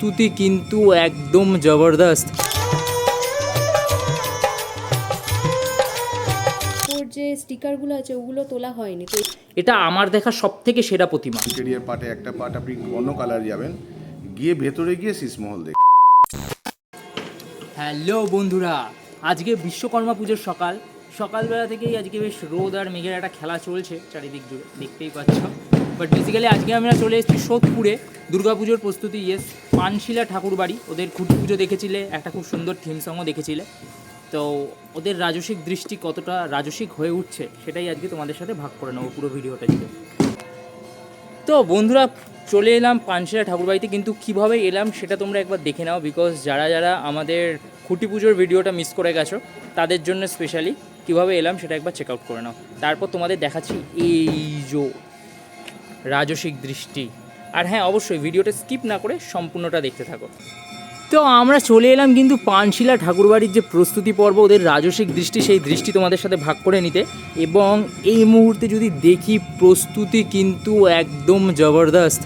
প্রস্তুতি কিন্তু একদম জবরদস্ত। যে স্টিকারগুলো আছে ওগুলো তোলা হয়নি তো এটা আমার দেখা সব থেকে সেরা প্রতিমা। ইন্টেরিয়ার পার্টে একটা পার্ট আপনি অন্য কালার যাবেন গিয়ে ভেতরে গিয়ে শীষমহল দেখ হ্যালো বন্ধুরা আজকে বিশ্বকর্মা পুজোর সকাল। সকালবেলা থেকেই আজকে বেশ রোদ আর মেঘের একটা খেলা চলছে চারিদিক জুড়ে দেখতেই পাচ্ছ। বাট বেসিক্যালি আজকে আমরা চলে এসেছি সোদপুরে, দুর্গাপুজোর প্রস্তুতি ইয়েস পানশিলা ঠাকুর বাড়ি। ওদের খুঁটি পুজো দেখেছিলে, একটা খুব সুন্দর থিম সঙ্গও দেখেছিলে। তো ওদের রাজসিক দৃষ্টি কতটা রাজসিক হয়ে উঠছে, সেটাই আজকে তোমাদের সাথে ভাগ করে নেব পুরো ভিডিওটা জুড়ে। তো বন্ধুরা, চলে এলাম পানশিলা ঠাকুরবাড়িতে কিন্তু কীভাবে এলাম সেটা তোমরা একবার দেখে নাও বিকজ যারা যারা আমাদের খুঁটি পুজোর ভিডিওটা মিস করে গেছো, তাদের জন্য স্পেশালি কীভাবে এলাম সেটা একবার চেক আউট করে নাও। তারপর তোমাদের দেখাচ্ছি, এই যো রাজসিক দৃষ্টি। আর হ্যাঁ অবশ্যই ভিডিওটা স্কিপ না করে সম্পূর্ণটা দেখতে থাকো। তো আমরা চলে এলাম কিন্তু পানশিলা ঠাকুরবাড়ির যে প্রস্তুতি পর্ব, ওদের রাজসিক দৃষ্টি, সেই দৃষ্টি তোমাদের সাথে ভাগ করে নিতে। এবং এই মুহূর্তে যদি দেখি, প্রস্তুতি কিন্তু একদম জবরদস্ত।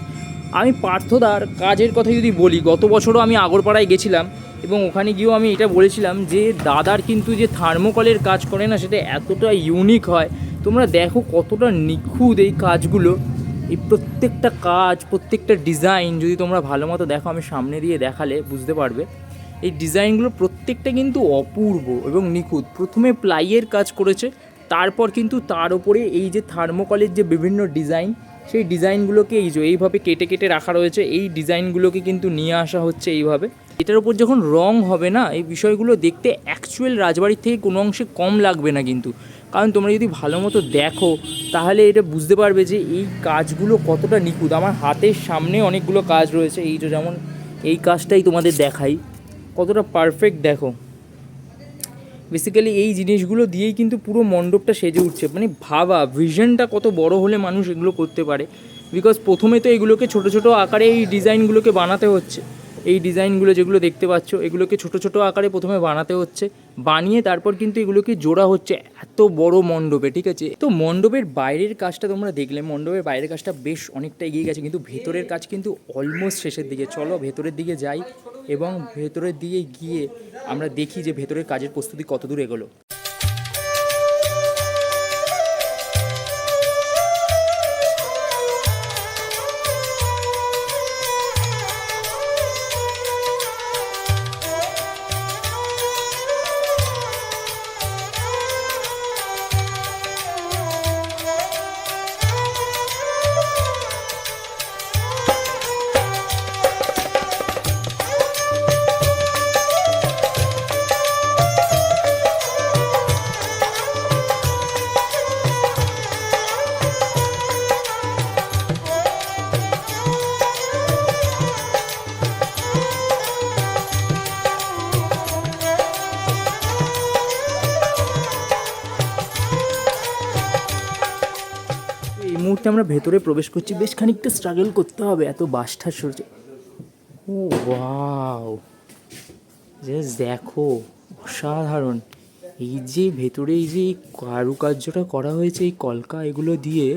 আমি পার্থদার কাজের কথা যদি বলি, গত বছরও আমি আগরপাড়ায় গেছিলাম এবং ওখানে গিয়েও আমি এটা বলেছিলাম যে, দাদার কিন্তু যে থার্মোকলের কাজ করে না, সেটা এতটা ইউনিক হয়। তোমরা দেখো কতটা নিখুঁত এই কাজগুলো। এই প্রত্যেকটা কাজ, প্রত্যেকটা ডিজাইন যদি তোমরা ভালো মতো দেখো, আমি সামনে দিয়ে দেখালে বুঝতে পারবে। এই ডিজাইনগুলো প্রত্যেকটা কিন্তু অপূর্ব এবং নিখুঁত। প্রথমে প্লাইয়ের কাজ করেছে, তারপর কিন্তু তার উপরে এই যে থার্মোকলের যে বিভিন্ন ডিজাইন সেই ডিজাইনগুলোকে এই যে এইভাবে কেটে কেটে রাখা রয়েছে, এই ডিজাইনগুলোকে কিন্তু নিয়ে আসা হচ্ছে এইভাবে। এটার উপর যখন রং হবে না, এই বিষয়গুলো দেখতে অ্যাকচুয়াল রাজবাড়ির থেকে কোনো অংশে কম লাগবে না কিন্তু। কারণ তোমরা যদি ভালো মতো দেখো, তাহলে এটা বুঝতে পারবে যে এই কাজগুলো কতটা নিখুঁত। আমার হাতের সামনে অনেকগুলো কাজ রয়েছে, এই যে যেমন এই কাজটাই তোমাদের দেখাই। কতটা পারফেক্ট দেখো। বেসিক্যালি এই জিনিসগুলো দিয়েই কিন্তু পুরো মণ্ডপটা সেজে উঠছে। মানে ভাবা ভিশনটা কত বড় হলে মানুষ এগুলো করতে পারে। বিকজ প্রথমে তো এগুলোকে ছোট ছোট আকারে এই ডিজাইনগুলোকে বানাতে হচ্ছে। এই ডিজাইনগুলো যেগুলো দেখতে পাচ্ছ, এগুলোকে ছোট ছোট আকারে প্রথমে বানাতে হচ্ছে। বানিয়ে তারপর কিন্তু এগুলোকে জোড়া হচ্ছে এত বড় মণ্ডপে, ঠিক আছে? তো মণ্ডপের বাইরের কাজটা তোমরা দেখলে, মণ্ডপের বাইরের কাজটা বেশ অনেকটা এগিয়ে গেছে, কিন্তু ভেতরের কাজ কিন্তু অলমোস্ট শেষের দিকে। চলো ভেতরের দিকে যাই এবং ভেতরের দিকে গিয়ে আমরা দেখি যে ভেতরের কাজের প্রস্তুতি কতদূর এগোলো। এই মুহূর্তে আমরা ভেতরে প্রবেশ করছি। বেশ খানিকটা স্ট্রাগল করতে হবে, এত বাসটা সরছে। ও ওয়াও দেখো, অসাধারণ। এই যে ভেতরে এই যে কারুকার্যটা করা হয়েছে, এই কলকা এগুলো দিয়ে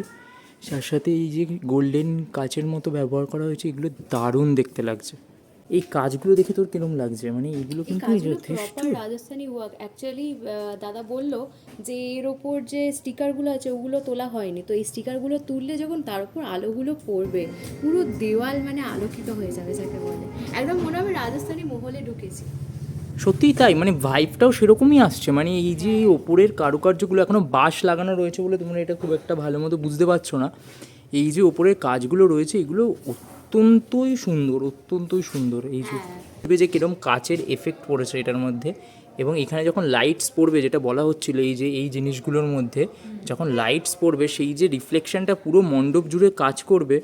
তার সাথে এই যে গোল্ডেন কাচের মতো ব্যবহার করা হয়েছে, এগুলো দারুণ দেখতে লাগছে। এই কাজগুলো দেখে তোর কিরম লাগছে? মানে এগুলো কিন্তু যথেষ্ট রাজস্থানি ওয়ার্ক অ্যাকচুয়ালি দাদা বলল যে এর ওপর যে স্টিকারগুলো আছে ওগুলো তোলা হয়নি। তো এই স্টিকারগুলো তুললে যখন তার উপর আলোগুলো পড়বে পুরো দেওয়াল মানে আলোকিত হয়ে যাবে যাকে বলে। একদম মনে হবে রাজস্থানি মহলে ঢুকেছি। সত্যিই তাই? মানে ভাইবটাও সেরকমই আসছে। মানে এই যে ওপরের কারুকার্যগুলো এখনও বাঁশ লাগানো রয়েছে বলে তোমরা এটা খুব একটা ভালো মতো বুঝতে পারছ না। এই যে ওপরের কাজগুলো রয়েছে এগুলো অত্যন্তই সুন্দর অত্যন্তই সুন্দর এই যে যে কিরম কাচের এফেক্ট পড়েছে এটার মধ্যে এবং এখানে যখন লাইটস পড়বে যেটা বলা হচ্ছিল এই যে এই জিনিসগুলোর মধ্যে যখন লাইটস পড়বে সেই যে রিফ্লেকশনটা পুরো মণ্ডপ জুড়ে কাজ করবে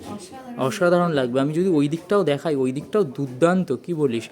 অসাধারণ। লাগবে। আমি যদি ওই দিকটাও দেখাই ওই দিকটাও দুর্দান্ত কি বলিস?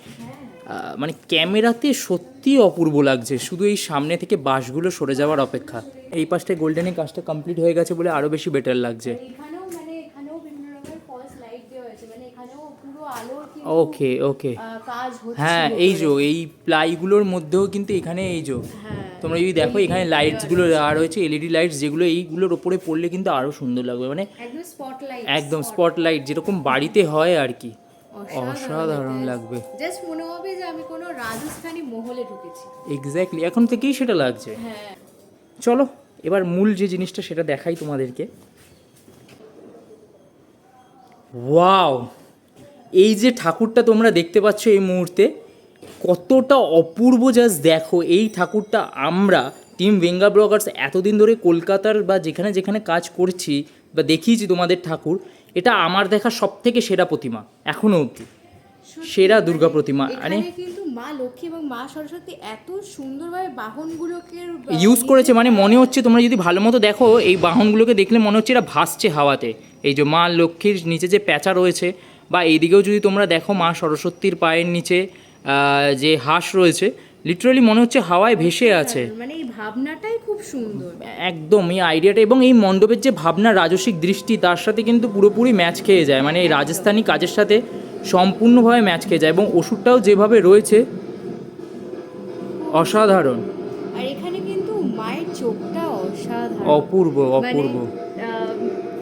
মানে ক্যামেরাতে সত্যি অপূর্ব লাগছে শুধু এই সামনে থেকে বাসগুলো সরে যাওয়ার অপেক্ষা। এই পাশটায় গোল্ডেনের কাজটা কমপ্লিট হয়ে গেছে বলে আরও বেশি বেটার লাগছে এখানেও মানে এখানেও বিভিন্ন রকমের ফলস লাইট দেওয়া হয়েছে মানে এখানেও পুরো আলোর কি ওকে ওকে কাজ হচ্ছে হ্যাঁ এই যে এই প্লাইগুলোর মধ্যেও কিন্তু এখানে এই যে হ্যাঁ। তোমরা যদি দেখো এখানে লাইটসগুলো দেওয়া রয়েছে এলইডি লাইটস যেগুলো এইগুলোর ওপরে পড়লে কিন্তু আরও সুন্দর লাগবে মানে একদম স্পটলাইট একদম স্পটলাইট যেরকম বাড়িতে হয় আর কি। অসাধারণ লাগবে। জাস্ট মনে হবে যে আমি কোনো রাজস্থানী মহলে ঢুকেছি। এক্স্যাক্টলি এখন থেকেই সেটা লাগছে। হ্যাঁ। চলো এবার মূল যে জিনিসটা সেটা দেখাই তোমাদেরকে। ওয়াও এই যে ঠাকুরটা তোমরা দেখতে পাচ্ছ এই মুহূর্তে কতটা অপূর্ব জাস্ট দেখো এই ঠাকুরটা। আমরা টিম বেঙ্গা ব্লগার্স এতদিন ধরে কলকাতার বা যেখানে যেখানে কাজ করছি বা দেখিয়েছি তোমাদের ঠাকুর এটা আমার দেখা সব থেকে সেরা প্রতিমা এখনও অবধি। সেরা মানে দুর্গা প্রতিমা মানে কিন্তু মা লক্ষ্মী এবং মা সরস্বতী এত সুন্দরভাবে বাহনগুলোকে ইউজ করেছে মানে মনে হচ্ছে তোমরা যদি ভালো মতো দেখো এই বাহনগুলোকে দেখলে মনে হচ্ছে এটা ভাসছে হাওয়াতে। এই যে মা লক্ষ্মীর নিচে যে প্যাঁচা রয়েছে বা এইদিকেও যদি তোমরা দেখো মা সরস্বতীর পায়ের নিচে যে হাঁস রয়েছে লিটারালি মনে হচ্ছে হাওয়ায় ভেসে আছে। মানে এই ভাবনাটাই খুব সুন্দর। একদম এই আইডিয়াটা এবং এই মণ্ডপের যে ভাবনা রাজসিক দৃষ্টি তার সাথে কিন্তু পুরোপুরি ম্যাচ খেয়ে যায়। মানে এই রাজস্থানী কাজের সাথে সম্পূর্ণভাবে ম্যাচ খেয়ে যায় এবং ওষুধটাও যেভাবে রয়েছে অসাধারণ। আর এখানে কিন্তু মায়ের চোখটা অসাধারণ। অপূর্ব মানে অপূর্ব।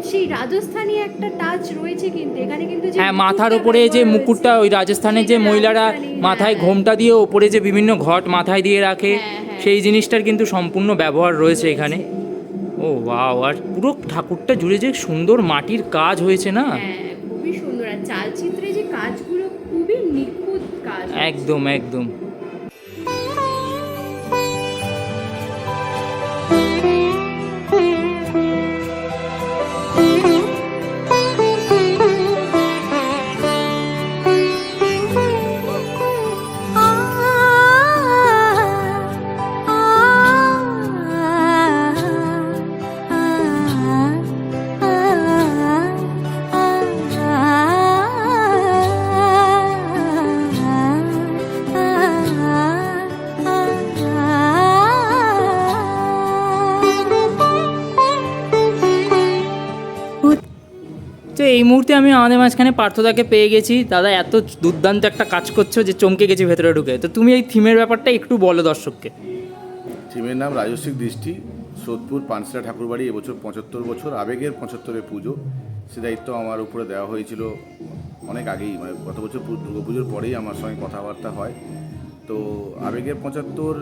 সেই রাজস্থানী একটা টাচ রয়েছে কিন্তু এখানে কিন্তু হ্যাঁ মাথার ওপরে যে মুকুটটা ওই রাজস্থানের যে মহিলারা মাথায় হ্যাঁ, ঘোমটা দিয়ে ওপরে যে বিভিন্ন ঘট মাথায় দিয়ে রাখে হ্যাঁ, হ্যাঁ। সেই জিনিসটার কিন্তু সম্পূর্ণ ব্যবহার রয়েছে এখানে। ও ওয়াও আর পুরো ঠাকুরটা জুড়ে যে সুন্দর মাটির কাজ হয়েছে না? হ্যাঁ খুবই সুন্দর। আর চালচিত্রে যে কাজগুলো খুবই নিখুঁত কাজ একদম একদম। তো এই মুহূর্তে আমি আমাদের মাঝখানে পার্থদাকে পেয়ে গেছি। দাদা, এত দুর্দান্ত একটা কাজ করছ যে চমকে গেছি ভেতরে ঢুকে। তো তুমি এই থিমের ব্যাপারটা একটু বলো দর্শককে। থিমের নাম রাজস্বিক দৃষ্টি, সোদপুর পানসিলা ঠাকুরবাড়ি, এবছর পঁচাত্তর বছর, আবেগের পঁচাত্তরের পুজো। সে দায়িত্ব আমার উপরে দেওয়া হয়েছিল অনেক আগেই মানে গত বছর দুর্গাপুজোর পরেই আমার সঙ্গে কথাবার্তা হয়। তো আবেগের পঁচাত্তর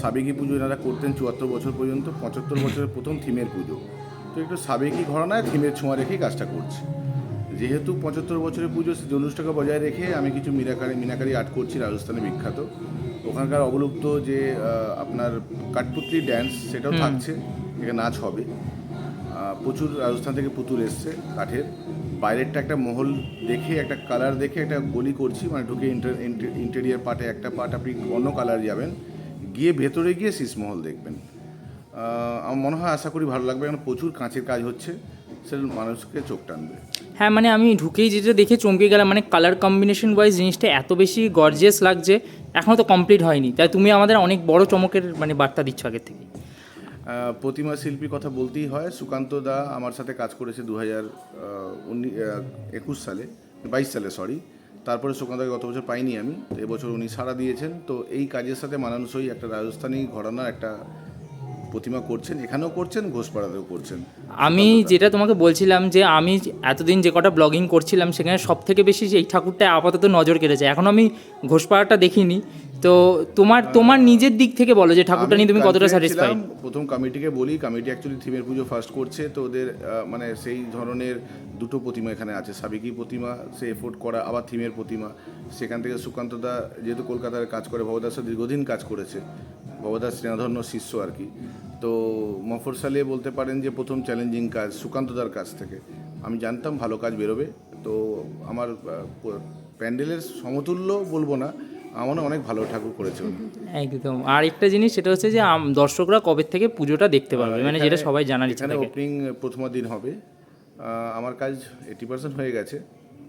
সাবেকি পুজো এনারা করতেন চুয়াত্তর বছর পর্যন্ত। পঁচাত্তর বছরের প্রথম থিমের পুজো। তো একটু সাবেকি ঘরানায় থিমের ছোঁয়া রেখেই কাজটা করছি। যেহেতু পঁচাত্তর বছরের পুজো সেই জনুষ্ঠাকে বজায় রেখে আমি কিছু মিনাকারি মিনাকারি আর্ট করছি রাজস্থানে বিখ্যাত। ওখানকার অবলুপ্ত যে আপনার কাঠপুতলি ড্যান্স সেটাও থাকছে এখানে নাচ হবে। প্রচুর রাজস্থান থেকে পুতুল এসছে কাঠের। বাইরেরটা একটা মহল দেখে একটা কালার দেখে একটা গলি করছি মানে ঢুকে ইন্টেরিয়ার পার্টে একটা পার্ট আপনি অন্য কালার যাবেন। গিয়ে ভেতরে গিয়ে শীষমহল দেখবেন। আমার মনে হয় আশা করি ভালো লাগবে কারণ প্রচুর কাঁচের কাজ হচ্ছে সেটা মানুষকে চোখ টানবে। হ্যাঁ মানে আমি ঢুকেই যেটা দেখে চমকে গেলাম মানে কালার কম্বিনেশন ওয়াইজ জিনিসটা এত বেশি গর্জিয়াস লাগছে এখনও তো কমপ্লিট হয়নি। তাই তুমি আমাদের অনেক বড় চমকের মানে বার্তা দিচ্ছ আগের থেকে প্রতিমা শিল্পীর কথা বলতেই হয় সুকান্ত দা আমার সাথে কাজ করেছে দু হাজার একুশ সালে বাইশ সালে সরি তারপরে সুকান্তকে গত বছর পাইনি আমি তো এবছর উনি সাড়া দিয়েছেন। তো এই কাজের সাথে মানানসই একটা রাজস্থানী ঘরানার একটা প্রতিমা করছেন এখানেও করছেন ঘোষপাড়াতেও করছেন? আমি যেটা তোমাকে বলছিলাম যে আমি এতদিন যে কটা ব্লগিং করছিলাম সেখানে সব থেকে বেশি যে এই ঠাকুরটা আপাতত নজর কেটেছে এখন আমি ঘোষপাড়াটা দেখিনি। তো তোমার তোমার নিজের দিক থেকে বলো যে ঠাকুরটা নিয়ে তুমি কতটা স্যাটিসফাইড প্রথম কমিটিকে বলি কমিটি অ্যাকচুয়ালি থিমের পুজো ফার্স্ট করছে তো ওদের মানে সেই ধরনের দুটো প্রতিমা এখানে আছে। সাবেকি প্রতিমা সে এফোর্ট করা আবার থিমের প্রতিমা। সেখান থেকে সুকান্ত দা যেহেতু কলকাতার কাজ করে ভবদাস দীর্ঘদিন কাজ করেছে। ভবদাস স্নেহধন্য শিষ্য আর কি। তো মফরসালে বলতে পারেন যে প্রথম চ্যালেঞ্জিং কাজ সুকান্তদার কাছ থেকে। আমি জানতাম ভালো কাজ বেরোবে। তো আমার প্যান্ডেলের সমতুল্য বলব না আমার অনেক ভালো ঠাকুর করেছে একদম। আর একটা জিনিস সেটা হচ্ছে যে আম- দর্শকরা কবে থেকে পুজোটা দেখতে পারবে? মানে যেটা সবাই জানার ইচ্ছা থাকে। ওপেনিং প্রথম দিন হবে। আমার কাজ এইটি পার্সেন্ট হয়ে গেছে।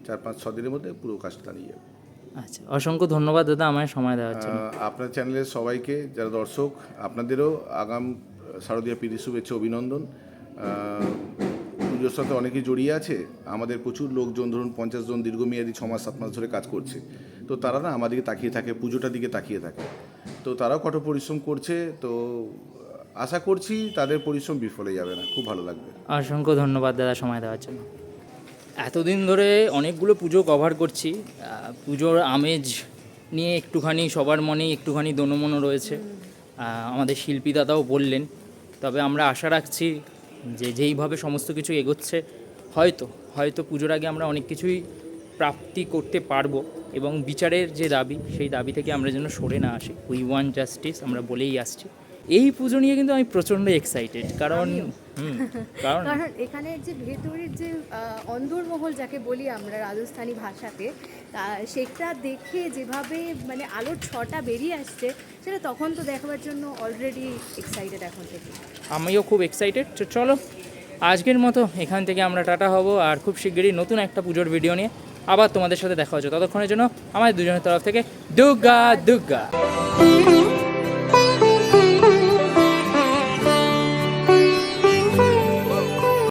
চার পাঁচ ছ দিনের মধ্যে পুরো কাজটা দাঁড়িয়ে যাবে। আচ্ছা অসংখ্য ধন্যবাদ দাদা আমার সময় দেওয়ার জন্য। আপনার চ্যানেলের সবাইকে যারা দর্শক আপনাদেরও আগাম শারদীয়া প্রীতি শুভেচ্ছা অভিনন্দন। পুজোর সাথে অনেকেই জড়িয়ে আছে। আমাদের প্রচুর লোকজন ধরুন পঞ্চাশ জন দীর্ঘমেয়াদী ছ মাস সাত মাস ধরে কাজ করছে। তো তারা না আমাদিকে তাকিয়ে থাকে পুজোটার দিকে তাকিয়ে থাকে। তো তারাও কঠোর পরিশ্রম করছে। তো আশা করছি তাদের পরিশ্রম বিফলে যাবে না। খুব ভালো লাগবে। অসংখ্য ধন্যবাদ দাদা সময় দেওয়ার জন্য। এতদিন ধরে অনেকগুলো পুজো কভার করছি। পুজোর আমেজ নিয়ে একটুখানি সবার মনেই একটুখানি দনমনো রয়েছে। আমাদের শিল্পী দাদাও বললেন, তবে আমরা আশা রাখছি যে যেইভাবে সমস্ত কিছু এগোচ্ছে, হয়তো হয়তো পুজোর আগে আমরা অনেক কিছুই প্রাপ্তি করতে পারব এবং বিচারের যে দাবি, সেই দাবি থেকে আমরা যেন সরে না আসি। উই ওয়ান জাস্টিস আমরা বলেই আসছি। এই পুজো নিয়ে কিন্তু আমি প্রচণ্ড এক্সাইটেড কারণ কারণ এখানে যে ভেতরের যে অন্দরমহল যাকে বলি আমরা রাজস্থানী ভাষাতে তা সেটা দেখে যেভাবে মানে আলোর ছটা বেরিয়ে আসছে সেটা তখন তো দেখাবার জন্য অলরেডি এক্সাইটেড এখন থেকে। আমিও খুব এক্সাইটেড চলো আজকের মতো এখান থেকে আমরা টাটা হব আর খুব শিগগিরই নতুন একটা পুজোর ভিডিও নিয়ে আবার তোমাদের সাথে দেখা হচ্ছে। ততক্ষণের জন্য আমাদের দুজনের তরফ থেকে দুর্গা দুর্গা